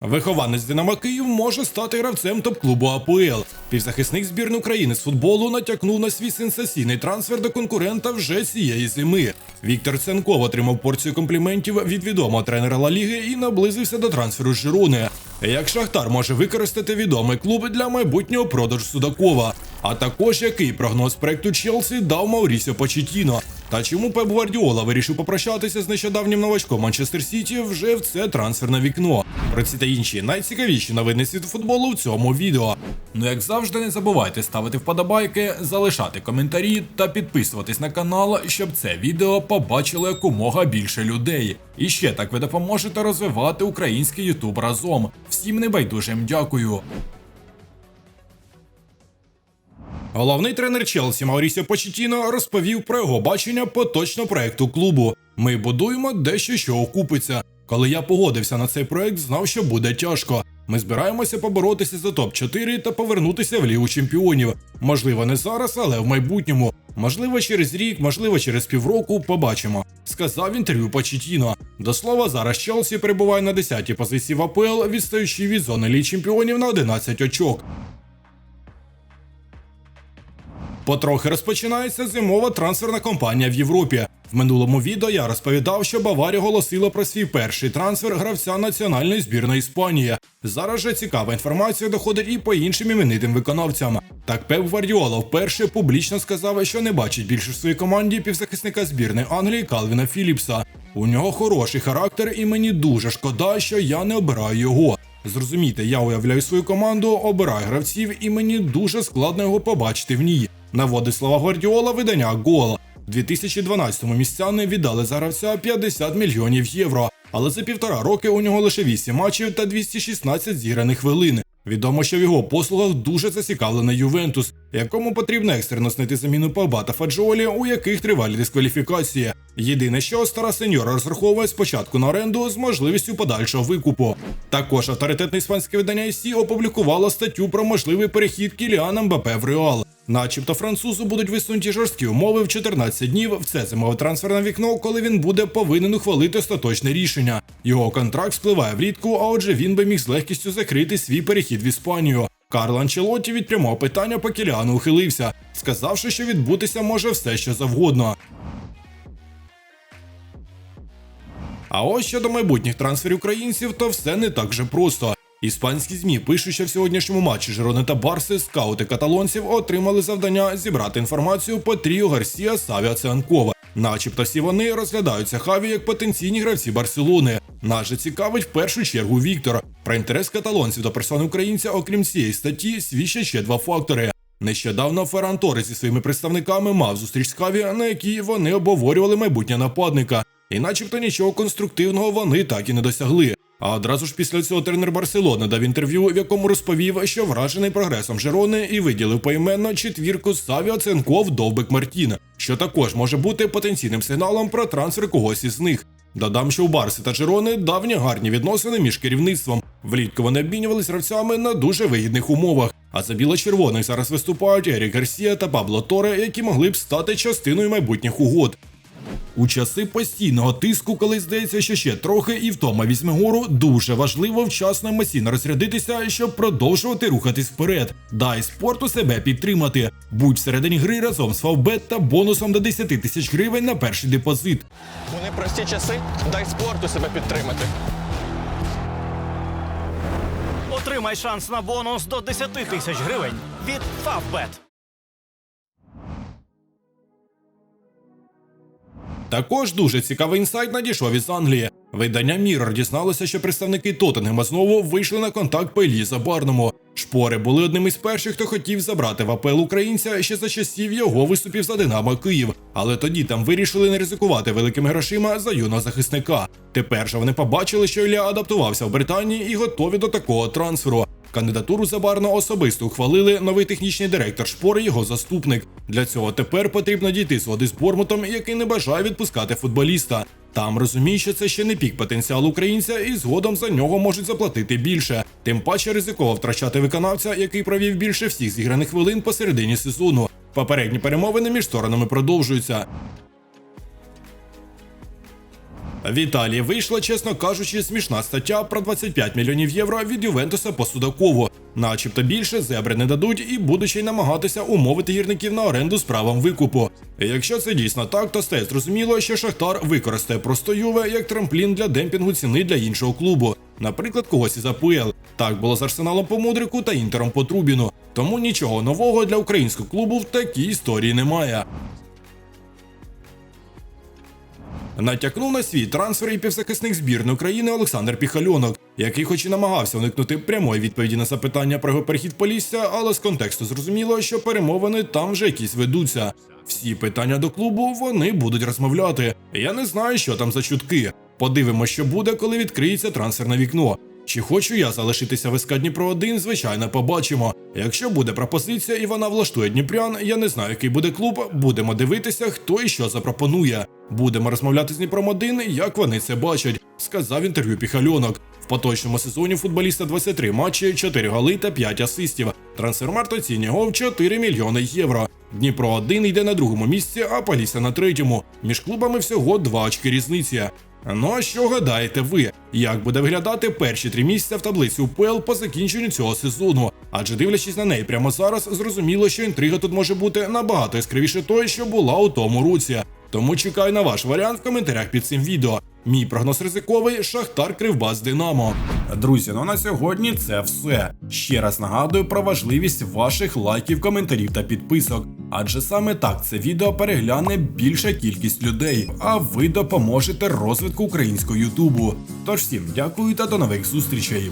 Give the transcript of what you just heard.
Вихованець Динамо Київ може стати гравцем топ-клубу АПЛ. Півзахисник збірної України з футболу натякнув на свій сенсаційний трансфер до конкурента вже цієї зими. Віктор Ценков отримав порцію компліментів від відомого тренера Ла Ліги і наблизився до трансферу Жируни. Як Шахтар може використати відомий клуб для майбутнього продажу Судакова? А також який прогноз проекту Челсі дав Маурісіо Почетіно? Та чому Пеп Гвардіола вирішив попрощатися з нещодавнім новачком Манчестер Сіті вже в це трансферне вікно? Про ці та інші найцікавіші новини світу футболу в цьому відео. Ну як завжди, не забувайте ставити вподобайки, залишати коментарі та підписуватись на канал, щоб це відео побачило якомога більше людей. І ще так ви допоможете розвивати український Ютуб разом. Всім небайдужим дякую. Головний тренер Челсі Маурісіо Почетіно розповів про його бачення поточного проекту клубу. Ми будуємо дещо, що окупиться. Коли я погодився на цей проект, знав, що буде тяжко. Ми збираємося поборотися за топ 4 та повернутися в лігу чемпіонів. Можливо, не зараз, але в майбутньому. Можливо, через рік, можливо, через півроку. Побачимо. Сказав інтерв'ю Почетіно. До слова, зараз Челсі перебуває на 10-й позиції в АПЛ, відстаючи від зони ліг чемпіонів на 11 очок. Потрохи розпочинається зимова трансферна кампанія в Європі. В минулому відео я розповідав, що Баварія оголосила про свій перший трансфер гравця національної збірної Іспанії. Зараз же цікава інформація доходить і по іншим іменитим виконавцям. Так Пеп Гвардіола вперше публічно сказав, що не бачить більше в своїй команді півзахисника збірної Англії Калвіна Філіпса. У нього хороший характер, і мені дуже шкода, що я не обираю його. Зрозумійте, я уявляю свою команду, обираю гравців, і мені дуже складно його побачити в ній. Наводить слова Гвардіола видання Гол. У 2012-му містяни віддали за гравця 50 мільйонів євро, але за півтора роки у нього лише 8 матчів та 216 зіграних хвилин. Відомо, що в його послугах дуже зацікавлений Ювентус, якому потрібно екстрено знайти заміну Паба та Фаджолі, у яких тривалі дискваліфікації. Єдине, що стара сеньора розраховує спочатку на оренду з можливістю подальшого викупу. Також авторитетне іспанське видання IC опублікувало статтю про можливий перехід Кіліана Мбапе в Реал. Начебто французу будуть висунуті жорсткі умови в 14 днів в це зимове трансферне вікно, коли він буде повинен ухвалити остаточне рішення. Його контракт спливає влітку, а отже він би міг з легкістю закрити свій перехід в Іспанію. Карл Анчелотті від прямого питання по Кіліану ухилився, сказавши, що відбутися може все що завгодно. А ось щодо майбутніх трансферів українців, то все не так же просто. Іспанські змі пишуть, що в сьогоднішньому матчі Жирони та Барси скаути каталонців отримали завдання зібрати інформацію по тріо Гарсія Савіа Цианкова. Начебто всі вони розглядаються Хаві як потенційні гравці Барселони. Нас же цікавить в першу чергу Віктор. Про інтерес каталонців до персони українця, окрім цієї статті, свідчать ще два фактори. Нещодавно Ферран зі своїми представниками мав зустріч з Хаві, на якій вони обговорювали майбутнє нападника. І начебто нічого конструктивного вони так і не досягли. А одразу ж після цього тренер Барселони дав інтерв'ю, в якому розповів, що вражений прогресом Жерони і виділив поіменно четвірку Савіо Ценков Довбик Мартін, що також може бути потенційним сигналом про трансфер когось із них. Додам, що у Барси та Жерони давні гарні відносини між керівництвом. Влітку вони обмінювалися гравцями на дуже вигідних умовах. А за біло-червоних зараз виступають Ерік Гарсія та Пабло Торе, які могли б стати частиною майбутніх угод. У часи постійного тиску, коли здається, що ще трохи і втома візьме гору, дуже важливо вчасно емоційно розрядитися, щоб продовжувати рухатись вперед. Дай спорту себе підтримати. Будь всередині гри разом з Фавбет та бонусом до 10 тисяч гривень на перший депозит. У непрості часи дай спорту себе підтримати. Отримай шанс на бонус до 10 тисяч гривень від Favbet. Також дуже цікавий інсайт надійшов із Англії. Видання Mirror дізналося, що представники Тоттенгема знову вийшли на контакт по Іллі Забарному. Шпори були одним із перших, хто хотів забрати в АПЛ українця ще за часів його виступів за Динамо Київ. Але тоді там вирішили не ризикувати великими грошима за юного захисника. Тепер же вони побачили, що Ілля адаптувався в Британії і готові до такого трансферу. Кандидатуру Забарно особисто ухвалили новий технічний директор шпори, його заступник. Для цього тепер потрібно дійти згоди з Бормутом, який не бажає відпускати футболіста. Там розуміє, що це ще не пік потенціалу українця, і згодом за нього можуть заплатити більше. Тим паче ризиково втрачати виконавця, який провів більше всіх зіграних хвилин посередині сезону. Попередні перемовини між сторонами продовжуються. В Італії вийшла, чесно кажучи, смішна стаття про 25 мільйонів євро від Ювентуса по Судакову. Начебто більше зебри не дадуть і будуть ще й намагатися умовити гірників на оренду з правом викупу. Якщо це дійсно так, то стає зрозуміло, що Шахтар використає просто Юве як трамплін для демпінгу ціни для іншого клубу, наприклад, когось із АПЛ. Так було з Арсеналом по Мудрику та Інтером по Трубіну. Тому нічого нового для українського клубу в такій історії немає. Натякнув на свій трансфер і півзахисник збірної України Олександр Піхальонок, який хоч і намагався уникнути прямої відповіді на запитання про його перехід Полісся, але з контексту зрозуміло, що перемовини там вже якісь ведуться. Всі питання до клубу вони будуть розмовляти. Я не знаю, що там за чутки. Подивимося, що буде, коли відкриється трансферне вікно. Чи хочу я залишитися в СК Дніпро 1, звичайно, побачимо. Якщо буде пропозиція і вона влаштує Дніпрян, я не знаю, який буде клуб. Будемо дивитися, хто і що запропонує. Будемо розмовляти з Дніпром 1, як вони це бачать, сказав інтерв'ю Піхальонок. В поточному сезоні футболіста 23 матчі, 4 голи та 5 асистів. Трансфермарт оцінює його в 4 мільйони євро. Дніпро 1 йде на другому місці, а Полісся на третьому. Між клубами всього 2 очки різниці. Ну а що гадаєте ви? Як буде виглядати перші три місця в таблиці УПЛ по закінченню цього сезону? Адже дивлячись на неї прямо зараз, зрозуміло, що інтрига тут може бути набагато яскравіше той, що була у тому році. Тому чекаю на ваш варіант в коментарях під цим відео. Мій прогноз ризиковий Шахтар Кривбас Динамо. Друзі, ну на сьогодні це все. Ще раз нагадую про важливість ваших лайків, коментарів та підписок. Адже саме так це відео перегляне більша кількість людей, а ви допоможете розвитку українського Ютубу. Тож всім дякую та до нових зустрічей.